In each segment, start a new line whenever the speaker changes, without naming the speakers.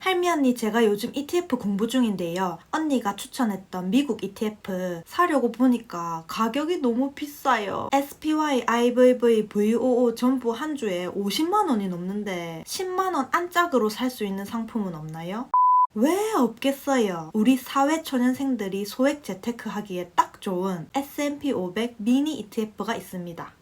할미 언니 제가 요즘 ETF 공부 중인데요. 언니가 추천했던 미국 ETF 사려고 보니까 가격이 너무 비싸요. SPY, IVV, VOO 전부 한 주에 50만 원이 넘는데 10만 원 안짝으로 살 수 있는 상품은 없나요? 왜 없겠어요? 우리 사회 초년생들이 소액 재테크 하기에 딱 좋은 S&P 500 미니 ETF가 있습니다.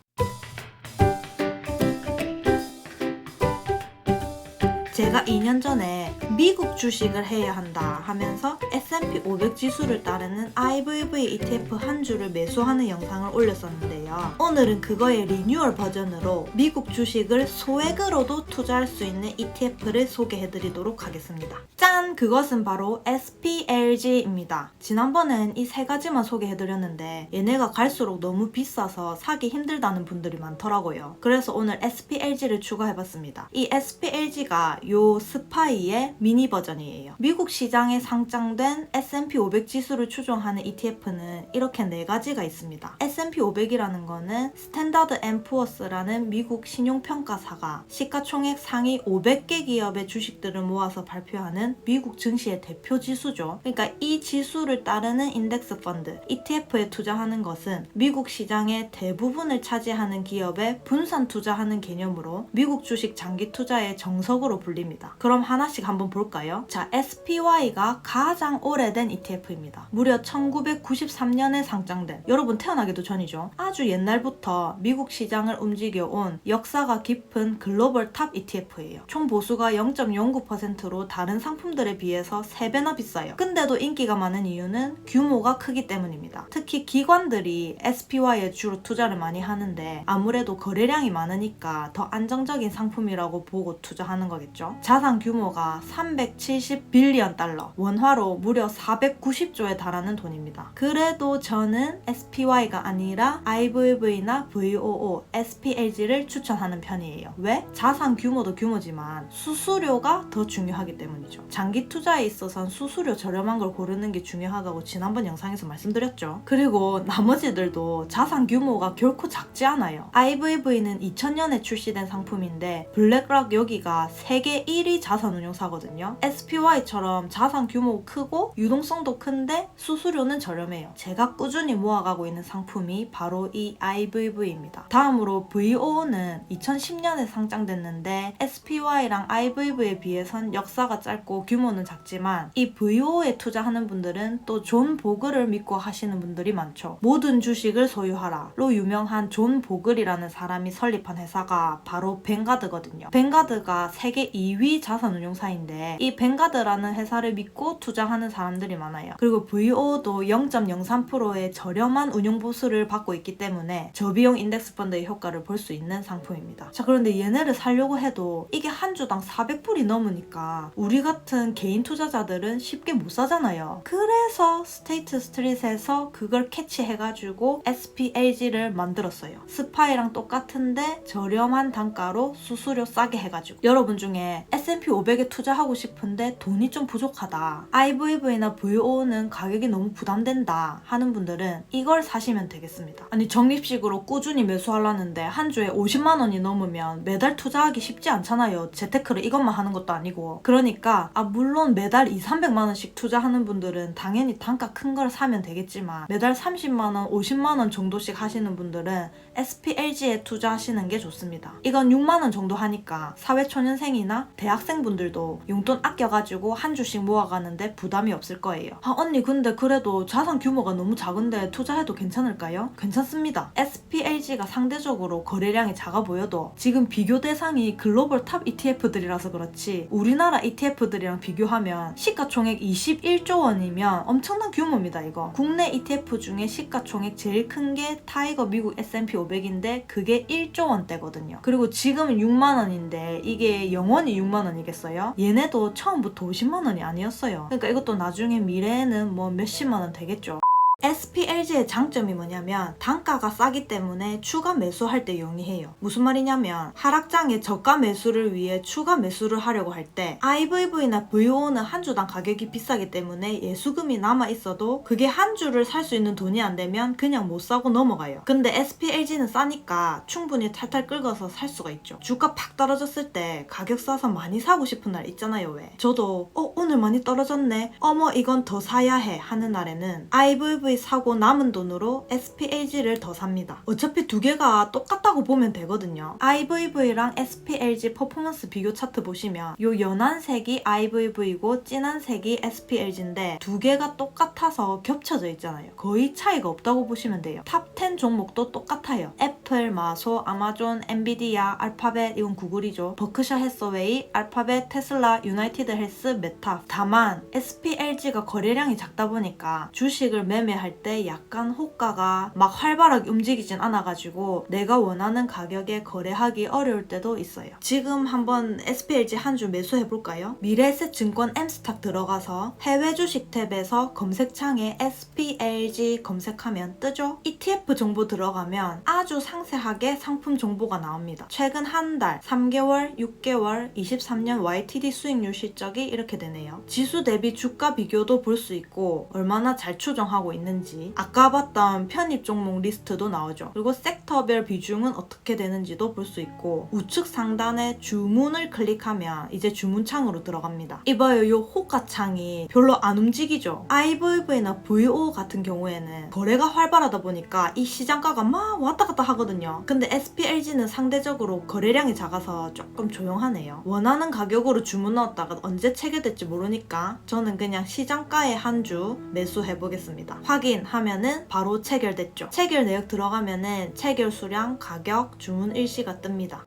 제가 2년 전에 미국 주식을 해야 한다 하면서 S&P 500 지수를 따르는 IVV ETF 한 주를 매수하는 영상을 올렸었는데 요. 오늘은 그거의 리뉴얼 버전으로 미국 주식을 소액으로도 투자할 수 있는 ETF를 소개해드리도록 하겠습니다. 짠! 그것은 바로 SPLG입니다. 지난번엔 이 세 가지만 소개해드렸는데 얘네가 갈수록 너무 비싸서 사기 힘들다는 분들이 많더라고요. 그래서 오늘 SPLG를 추가해봤습니다. 이 SPLG가 요 스파이의 미니 버전이에요. 미국 시장에 상장된 S&P 500 지수를 추종하는 ETF는 이렇게 네 가지가 있습니다. S&P 500이라는 거는 스탠다드 앤 푸어스라는 미국 신용평가사가 시가총액 상위 500개 기업의 주식들을 모아서 발표하는 미국 증시의 대표 지수죠. 그러니까 이 지수를 따르는 인덱스 펀드 ETF에 투자하는 것은 미국 시장의 대부분을 차지하는 기업에 분산 투자하는 개념으로 미국 주식 장기 투자의 정석으로 불립니다. 그럼 하나씩 한번 볼까요? 자, SPY가 가장 오래된 ETF입니다. 무려 1993년에 상장된 여러분 태어나기도 전이죠. 아주 옛날부터 미국 시장을 움직여온 역사가 깊은 글로벌 탑 ETF예요. 총 보수가 0.09%로 다른 상품들에 비해서 3배나 비싸요. 근데도 인기가 많은 이유는 규모가 크기 때문입니다. 특히 기관들이 SPY에 주로 투자를 많이 하는데 아무래도 거래량이 많으니까 더 안정적인 상품이라고 보고 투자하는 거겠죠. 자산 규모가 370 빌리언 달러, 원화로 무려 490조에 달하는 돈입니다. 그래도 저는 SPY가 아니라 IVV나 VOO, SPLG를 추천하는 편이에요. 왜? 자산 규모도 규모지만 수수료가 더 중요하기 때문이죠. 장기 투자에 있어선 수수료 저렴한 걸 고르는 게 중요하다고 지난번 영상에서 말씀드렸죠. 그리고 나머지들도 자산 규모가 결코 작지 않아요. IVV는 2000년에 출시된 상품인데 블랙락 여기가 세계 1위 자산 운용사거든요. SPY처럼 자산 규모 크고 유동성도 큰데 수수료는 저렴해요. 제가 꾸준히 모아가고 있는 상품이 바로 이 IVV입니다. 다음으로 VO는 2010년에 상장됐는데 SPY랑 IVV에 비해선 역사가 짧고 규모는 작지만 이 VO에 투자하는 분들은 또 존 보글을 믿고 하시는 분들이 많죠. 모든 주식을 소유하라로 유명한 존 보글이라는 사람이 설립한 회사가 바로 뱅가드거든요. 뱅가드가 세계 2위 자산 운용사인데 이 뱅가드라는 회사를 믿고 투자하는 사람들이 많아요. 그리고 VO도 0.03%의 저렴한 운용 보수를 받고 있기 때문에 저비용 인덱스 펀드의 효과를 볼 수 있는 상품입니다. 자 그런데 얘네를 사려고 해도 이게 한 주당 400불이 넘으니까 우리 같은 개인 투자자들은 쉽게 못 사잖아요. 그래서 스테이트 스트릿에서 그걸 캐치해가지고 SPLG를 만들었어요. 스파이랑 똑같은데 저렴한 단가로 수수료 싸게 해가지고 여러분 중에 S&P 500에 투자하고 싶은데 돈이 좀 부족하다. IVV나 VO는 가격이 너무 부담된다 하는 분들은 이걸 사시면 되겠습니다. 아니 적립식으로 꾸준히 매수하려는데 한 주에 50만 원이 넘으면 매달 투자하기 쉽지 않잖아요. 재테크를 이것만 하는 것도 아니고. 그러니까 아 물론 매달 2, 300만 원씩 투자하는 분들은 당연히 단가 큰 걸 사면 되겠지만 매달 30만 원, 50만 원 정도씩 하시는 분들은 SPLG에 투자하시는 게 좋습니다. 이건 6만 원 정도 하니까 사회초년생이나 대학생분들도 용돈 아껴가지고 한 주씩 모아가는데 부담이 없을 거예요. 아 언니 근데 그래도 자산 규모가 너무 작은데 투자해도 괜찮을까요? 괜찮습니다. SPLG가 상대적으로 거래량이 작아 보여도 지금 비교 대상이 글로벌 탑 ETF들이라서 그렇지 우리나라 ETF들이랑 비교하면 시가총액 21조 원이면 엄청난 규모입니다 이거. 국내 ETF 중에 시가총액 제일 큰 게 타이거 미국 S&P 500인데 그게 1조 원대거든요. 그리고 지금은 6만 원인데 이게 영원히 6만 원이겠어요? 얘네도 처음부터 50만 원이 아니었어요. 그러니까 이것도 나중에 미래에는 뭐 몇십만 원 되겠죠. SPLG의 장점이 뭐냐면 단가가 싸기 때문에 추가 매수할 때 용이해요. 무슨 말이냐면 하락장에 저가 매수를 위해 추가 매수를 하려고 할 때 IVV나 VO는 한 주당 가격이 비싸기 때문에 예수금이 남아 있어도 그게 한 주를 살 수 있는 돈이 안 되면 그냥 못 사고 넘어가요. 근데 SPLG는 싸니까 충분히 탈탈 긁어서 살 수가 있죠. 주가 팍 떨어졌을 때 가격 싸서 많이 사고 싶은 날 있잖아요, 왜? 저도 어 오늘 많이 떨어졌네. 어머 이건 더 사야 해 하는 날에는 IVV 사고 남은 돈으로 SPLG를 더 삽니다. 어차피 두 개가 똑같다고 보면 되거든요. IVV랑 SPLG 퍼포먼스 비교 차트 보시면 요 연한 색이 IVV고 진한 색이 SPLG인데 두 개가 똑같아서 겹쳐져 있잖아요. 거의 차이가 없다고 보시면 돼요. 탑 10 종목도 똑같아요. 애플, 마소, 아마존, 엔비디아, 알파벳 이건 구글이죠. 버크셔 해서웨이, 알파벳, 테슬라, 유나이티드 헬스, 메타. 다만 SPLG가 거래량이 작다 보니까 주식을 매매할 때 약간 호가가 막 활발하게 움직이진 않아가지고 내가 원하는 가격에 거래하기 어려울 때도 있어요. 지금 한번 SPLG 한 주 매수해볼까요? 미래에셋 증권 M스탁 들어가서 해외 주식 탭에서 검색창에 SPLG 검색하면 뜨죠? ETF 정보 들어가면 아주 상 세하게 상품 정보가 나옵니다. 최근 한 달, 3개월, 6개월, 23년 YTD 수익률 실적이 이렇게 되네요. 지수 대비 주가 비교도 볼 수 있고 얼마나 잘 추정하고 있는지 아까 봤던 편입 종목 리스트도 나오죠. 그리고 섹터별 비중은 어떻게 되는지도 볼 수 있고 우측 상단에 주문을 클릭하면 이제 주문창으로 들어갑니다. 이봐요, 요 호가 창이 별로 안 움직이죠. IVV나 VO 같은 경우에는 거래가 활발하다 보니까 이 시장가가 막 왔다 갔다 하거든요. 근데 SPLG는 상대적으로 거래량이 작아서 조금 조용하네요. 원하는 가격으로 주문 넣었다가 언제 체결될지 모르니까 저는 그냥 시장가에 한 주 매수해 보겠습니다. 확인하면은 바로 체결됐죠. 체결 내역 들어가면은 체결 수량, 가격, 주문 일시가 뜹니다.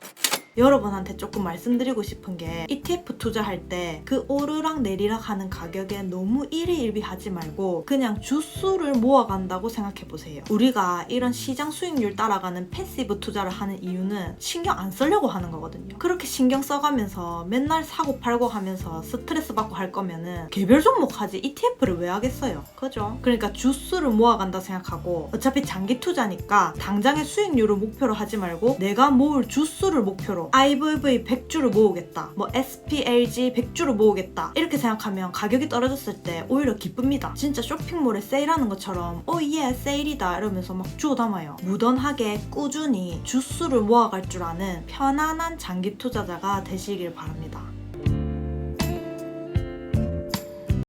여러분한테 조금 말씀드리고 싶은 게 ETF 투자할 때 그 오르락 내리락 하는 가격에 너무 일희일비하지 말고 그냥 주수를 모아간다고 생각해 보세요. 우리가 이런 시장 수익률 따라가는 패시브 투자를 하는 이유는 신경 안 쓰려고 하는 거거든요. 그렇게 신경 써가면서 맨날 사고 팔고 하면서 스트레스 받고 할 거면은 개별 종목 하지 ETF를 왜 하겠어요? 그죠? 그러니까 주수를 모아간다 생각하고 어차피 장기 투자니까 당장의 수익률을 목표로 하지 말고 내가 모을 주수를 목표로 IVV 100주를 모으겠다. 뭐 SPLG 100주를 모으겠다. 이렇게 생각하면 가격이 떨어졌을 때 오히려 기쁩니다. 진짜 쇼핑몰에 세일하는 것처럼 오예 세일이다 이러면서 막 주워 담아요. 무던하게 꾸준히 주수를 모아갈 줄 아는 편안한 장기 투자자가 되시길 바랍니다.